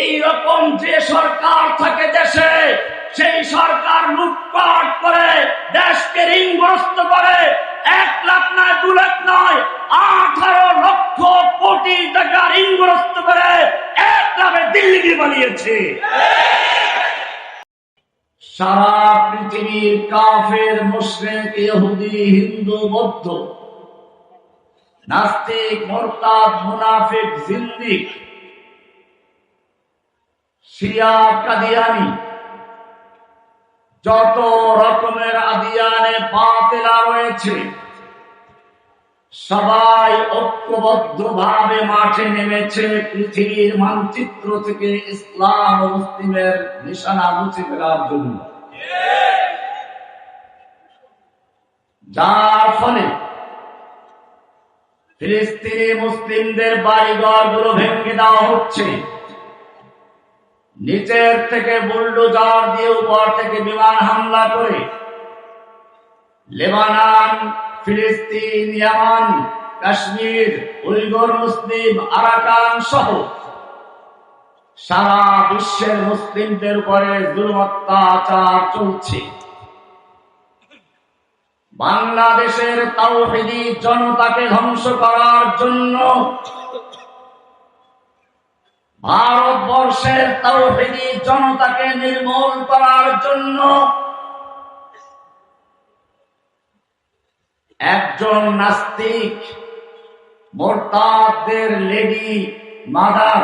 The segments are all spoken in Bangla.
এই রকম যে সরকার থাকে দেশে, সেই সরকার লুটপাট করে, দেশকে ঋণগ্রস্ত করে। এক লাখ নয়, দু লাখ নয়, আঠারো লক্ষ কোটি টাকা ঋণগ্রস্ত করে এক লাভে দিল্লি বানিয়েছে। সারা পৃথিবীর কাফের, মুশরিক, ইহুদি, হিন্দু, বৌদ্ধ নাস্তিক, মোরতাদ, মুনাফিক, জিন্দিক, শিয়া, কাদিয়ানি, যত রকমের আদিয়ানে বাতিলা রয়েছে, সবাই ঐক্যবদ্ধ ভাবে মাঠে নেমেছে পৃথিবীর মানচিত্র থেকে ইসলাম ও মুসলিমের নিশানা মুছে ফেলার জন্য। যার ফলে ফিলিস্তিনি মুসলিমদের বাড়িঘরগুলো ভেঙে দেওয়া হচ্ছে। নিচের থেকে বুলডোজার দিয়ে উপর থেকে বিমান হামলা করে লেবানান, ফিলিস্তিন, ইয়ামান, কাশ্মীর উইগর মুসলিম, আরাকান সহ সারা বিশ্বের মুসলিমদের উপরে জুলুম অত্যাচার চলছে। বাংলাদেশের তাওহিদি জনতাকে ধ্বংস করার জন্য ভারতবর্ষের তাওহিদি জনতাকে নির্মূল করার জন্য একজন নাস্তিক মোরতাদের লেডি মাদার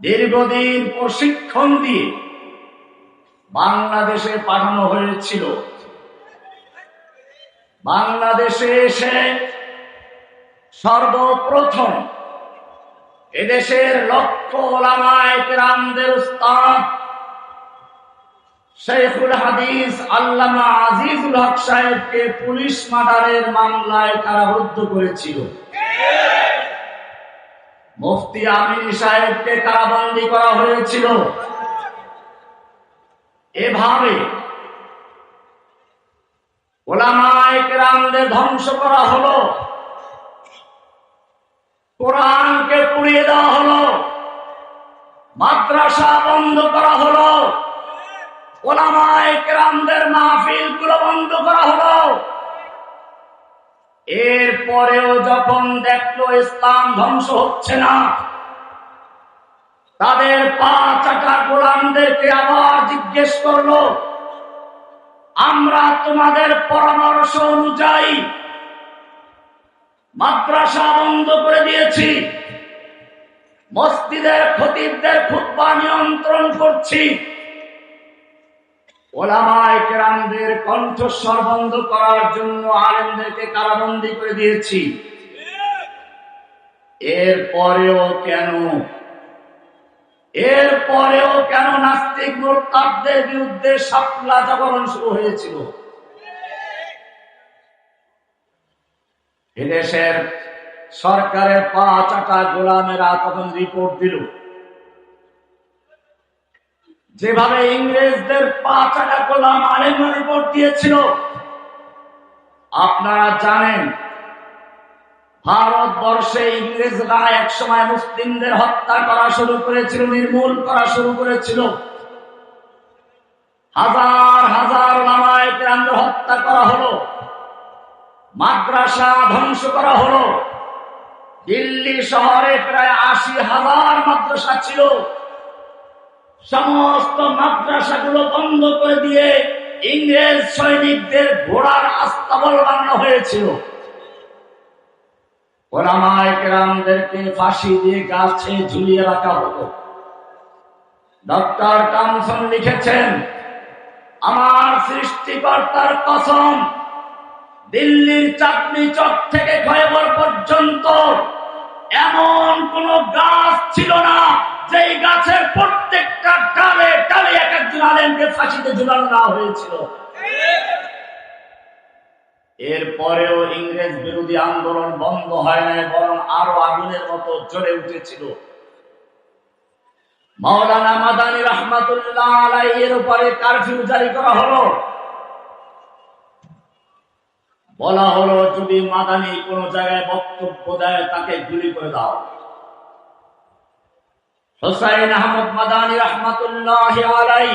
দীর্ঘদিন প্রশিক্ষণ দিয়ে বাংলাদেশে পাঠানো হয়েছিল। বাংলাদেশে এসে সর্বপ্রথম এদেশের লক্ষ ওলামায় কেরামদের উস্তাদ শেখুল হাদিস আল্লামা আজিজুল হক সাহেবকে পুলিশ মার্ডারের মামলায় কারাবদ্ধ করেছিল। মুফতি আমিন সাহেবকে কারাবন্দি করা হয়েছিল। এভাবে ওলামায় কেরামদের ধ্বংস করা হলো। কোরআনকে পুড়িয়ে দেওয়া হলো। মাদ্রাসা বন্ধ করা হলো। ওলামায় মাহফিলগুলো বন্ধ করা হলো। এরপরেও যখন দেখল ইসলাম ধ্বংস হচ্ছে না, তাদের পা চাটা গোলামদেরকে আবার জিজ্ঞেস করল আমরা তোমাদের পরামর্শ অনুযায়ী মাদ্রাসা বন্ধ করে দিয়েছি। মসজিদের খতিবদের খুতবা নিয়ন্ত্রণ করছি। ওলামায় কেরামদের কণ্ঠস্বর বন্ধ করার জন্য আলেমদেরকে কারাবন্দি করে দিয়েছি। এরপরেও কেন এর পরেও কেন নাস্তিক মোরতাবদের বিরুদ্ধে সাপলা জাগরণ শুরু হয়েছিল? এদেশের সরকারের পাঁচ চাটা গোলামেরা তখন রিপোর্ট দিল। যেভাবে ইংরেজদের পাঁচ চাটা গোলাম আলেম রিপোর্ট দিয়েছিল, আপনারা জানেন ভারতবর্ষে ইংরেজরা এক সময় মুসলিমদের হত্যা করা শুরু করেছিল, নির্মূল করা শুরু করেছিল। হাজার হাজার লামায় হত্যা করা হলো, মাদ্রাসা ধ্বংস করা হলো। দিল্লি শহরে প্রায় আশি হাজার মাদ্রাসা ছিল। সমস্ত মাদ্রাসাগুলো বন্ধ করে দিয়ে ইংরেজ সৈনিকদের ঘোড়ার আস্তাবল বানানো হয়েছিল। ওরামায় কেরামদেরকে ফাঁসি দিয়ে গাছে ঝুলিয়ে রাখা হতো। ডক্টর কামসন লিখেছেন, আমার সৃষ্টিকর্তার কসম, দিল্লির চাটনি চক থেকে খয়বর পর্যন্ত এমন কোন গাছ ছিল না, যেই গাছের প্রত্যেকটা ডালে ডালে এক একজন আলেমকে ফাঁসিতে ঝুলানো হয়েছিল। এরপরেও ইংরেজ বিরোধী আন্দোলন বন্ধ হয় নাই, বরং আরও আগুনের মতো জ্বলে উঠেছিল। মাওলানা মাদানী রহমাতুল্লাহ এর উপরে কারফিউ জারি করা হলো। বলা হলো, যদি মাদানি কোন জায়গায় বক্তব্য দেয়, তাকে গুলি করে দাও। হোসাইন আহমদ মাদানি রহমাতুল্লাহ আলাই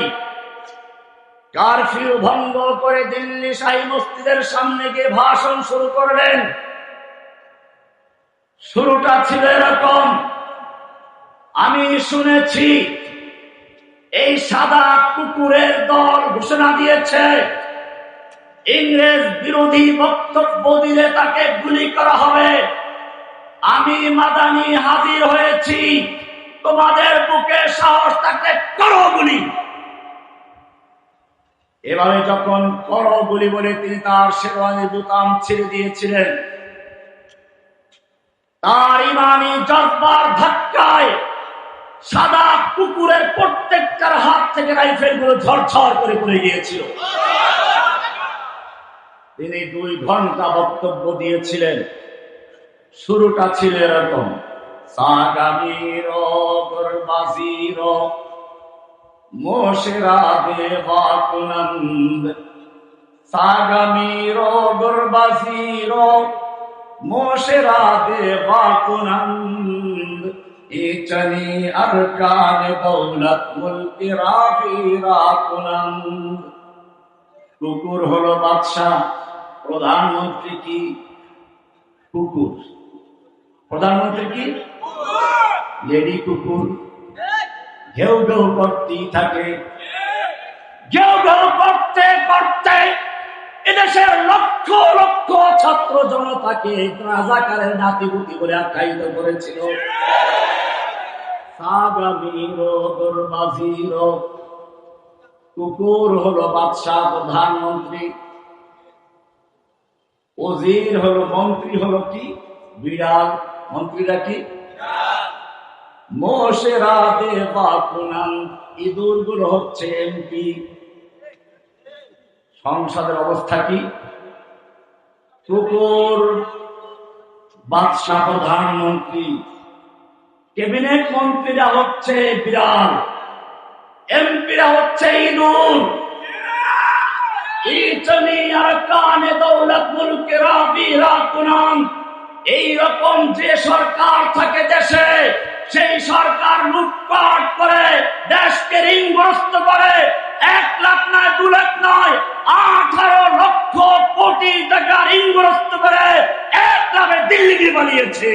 কারফিউ ভঙ্গ করে দিল্লি শাহী মসজিদের সামনে গিয়ে ভাষণ শুরু করলেন। শুরুটা ছিল এরকম। আমি শুনেছি, এই সাদা কুকুরের দল ঘোষণা দিয়েছে, ইংরেজ বিরোধী বক্তব্য দিলে তাকে গুলি করা হবে। আমি মাদানি হাজির হয়েছি। তোমাদের বুকে সাহস তাকে করো গুলি। এভাবে যখন করো গুলি বলে তিনি তার শেরওয়ানি বুতাম ছেড়ে দিয়েছিলেন। তার ইমানি জজ্বার ধাক্কায় সাদা কুকুরের প্রত্যেকটার হাত থেকে রাইফেলগুলো ঝরঝর করে পড়ে গিয়েছিল। তিনি দুই ঘণ্টা বক্তব্য দিয়েছিলেন। শুরুটা ছিল এরকম, সাগামীর সাগামীর গর্বাসীর ইচনি আরকান দৌলত মুলকি কুকুর হলো বাদশাহ প্রধানমন্ত্রী কি? কুকুর। প্রধানমন্ত্রী কি? লেডি কুকুর। ঘেউ ঘেউ করতেই থাকে। ঘেউ ঘেউ করতে করতে এদেশের লক্ষ লক্ষ ছাত্র জনতাকে রাজাকারের নাতিপুতি বলে আখ্যায়িত করেছিল। কুকুর হলো বাদশাহ, প্রধানমন্ত্রী। ওজির হলো মন্ত্রী হলো কি? বিড়াল। মন্ত্রীরা কি? মোশেরা দেবা কুনান ইঁদুরগুলো হচ্ছে এমপি। সংসদের অবস্থা কি? কুকুর বাদশাহ প্রধানমন্ত্রী, ক্যাবিনেট মন্ত্রীরা হচ্ছে বিড়াল, এমপিরা হচ্ছে ইঁদুর। এই রকম যে সরকার থাকে দেশে সেই সরকার লুটপাট করে, দেশকে ঋণগ্রস্ত করে। এক লাখ নয়, দু লাখ নয়, আঠারো লক্ষ কোটি টাকা ঋণগ্রস্ত করে এক লাভে দিল্লিকে বানিয়েছে।